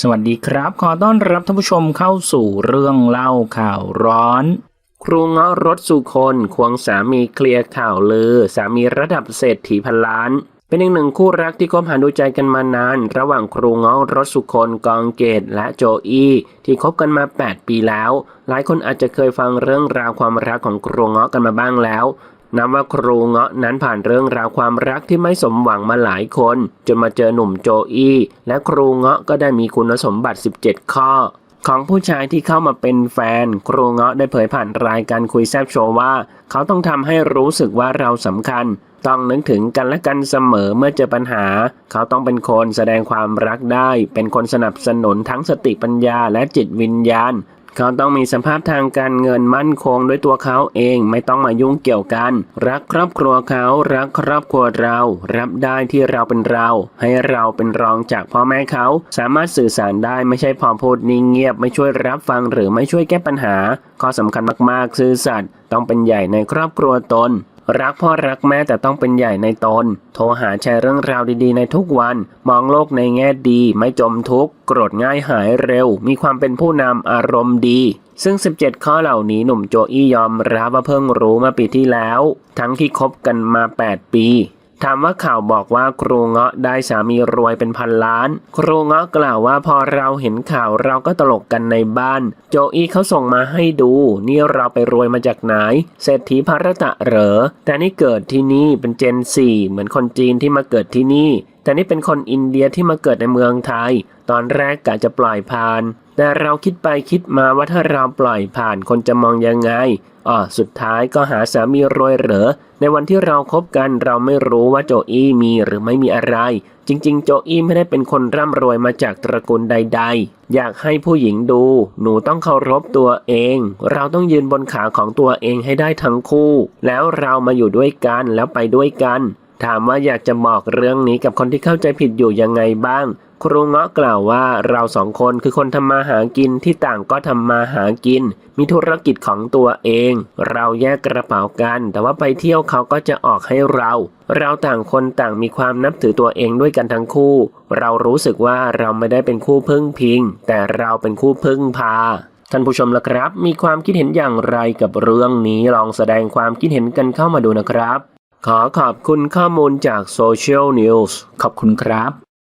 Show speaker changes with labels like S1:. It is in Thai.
S1: สวัสดีครับ ขอต้อนรับท่านผู้ชมเข้าสู่เรื่องเล่าข่าวร้อน ครูเงาะรถสุคนควงสามีเคลียร์ข่าวลือ สามีระดับเศรษฐีพันล้าน เป็นอีกหนึ่งคู่รักที่คบหาดูใจกันมานาน ระหว่างครูเงาะรถสุคนกองเกตและโจอี้ที่คบกันมา 8 ปีแล้ว หลายคนอาจจะเคยฟังเรื่องราวความรักของครูเงาะกันมาบ้างแล้ว นับว่าครูเงาะนั้นผ่านเรื่องราวความรักที่ไม่สมหวังมาหลายคน จนมาเจอหนุ่มโจอี้และครูเงาะก็ได้มีคุณสมบัติ 17 ข้อ ของผู้ชายที่เข้ามาเป็นแฟน ครูเงาะได้เผยผ่านรายการคุยแซบโชว์ว่า เขาต้องทำให้รู้สึกว่าเราสำคัญ ต้องนึกถึงกันและกันเสมอเมื่อเจอปัญหา เขาต้องเป็นคนแสดงความรักได้ เป็นคนสนับสนุนทั้งสติปัญญาและจิตวิญญาณ เขาต้องมีสภาพทางการเงินมั่นคงด้วยตัวเขาเองไม่ต้องมายุ่งเกี่ยวกัน รักครอบครัวเขารักครอบครัวเรา รับได้ที่เราเป็นเรา ให้เราเป็นรองจากพ่อแม่เขา สามารถสื่อสารได้ไม่ใช่พอพูดนิ่งเงียบ ไม่ช่วยรับฟังหรือไม่ช่วยแก้ปัญหาข้อสำคัญมากๆ ซื่อสัตย์ต้องเป็นใหญ่ในครอบครัวตน รักพ่อรักแม่แต่ต้องเป็นใหญ่ในตน โทรหาแชร์เรื่องราวดีๆ ในทุกวัน มองโลกในแง่ดีไม่จมทุกข์โกรธง่ายหายเร็ว มีความเป็นผู้นำอารมณ์ดี ซึ่ง 17 ข้อเหล่านี้หนุ่มโจอี้ยอมรับว่าเพิ่งรู้มาปีที่แล้ว ทั้งที่คบกันมา 8 ปี ถามว่าข่าวบอกว่าครูเงาะได้สามีรวยเป็นพันล้าน ครูเงาะกล่าวว่าพอเราเห็นข่าวเราก็ตลกกันในบ้าน โจอี้เขาส่งมาให้ดู นี่เราไปรวยมาจากไหน เศรษฐีภารตะเหรอ แต่นี่เกิดที่นี่เป็นเจนสี่เหมือนคนจีนที่มาเกิดที่นี่ แต่นี่เป็นคนอินเดียที่มาเกิดในเมืองไทย ตอนแรกกะจะปล่อยผ่าน แต่เราคิดไปคิดมาว่าถ้าเราปล่อยผ่านคนจะมองยังไงอ๋อสุดท้ายก็หาสามีรวยเหรอ ในวันที่เราคบกันเราไม่รู้ว่าโจอี้มีหรือไม่มีอะไร จริง ๆ โจอี้ไม่ได้เป็นคนร่ำรวยมาจากตระกูลใด ๆ อยากให้ผู้หญิงดู หนูต้องเคารพตัวเอง เราต้องยืนบนขาของตัวเองให้ได้ทั้งคู่ แล้วเรามาอยู่ด้วยกันแล้วไปด้วยกัน ถามว่าอยากจะบอกเรื่องนี้กับคนที่เข้าใจผิดอยู่ยังไงบ้าง ครูเงาะกล่าวว่าเราสองคนคือคนทำมาหากินที่ต่างก็ทำมาหากิน มีธุรกิจของตัวเอง เราแยกกระเป๋ากัน แต่ว่าไปเที่ยวเขาก็จะออกให้เรา เราต่างคนต่างมีความนับถือตัวเองด้วยกันทั้งคู่ เรารู้สึกว่าเราไม่ได้เป็นคู่พึ่งพิง แต่เราเป็นคู่พึ่งพาท่านผู้ชมละครับ มีความคิดเห็นอย่างไรกับเรื่องนี้ลองแสดงความคิดเห็นกันเข้ามาดูนะครับ ขอขอบคุณข้อมูลจากโซเชียลนิวส์ขอบคุณครับ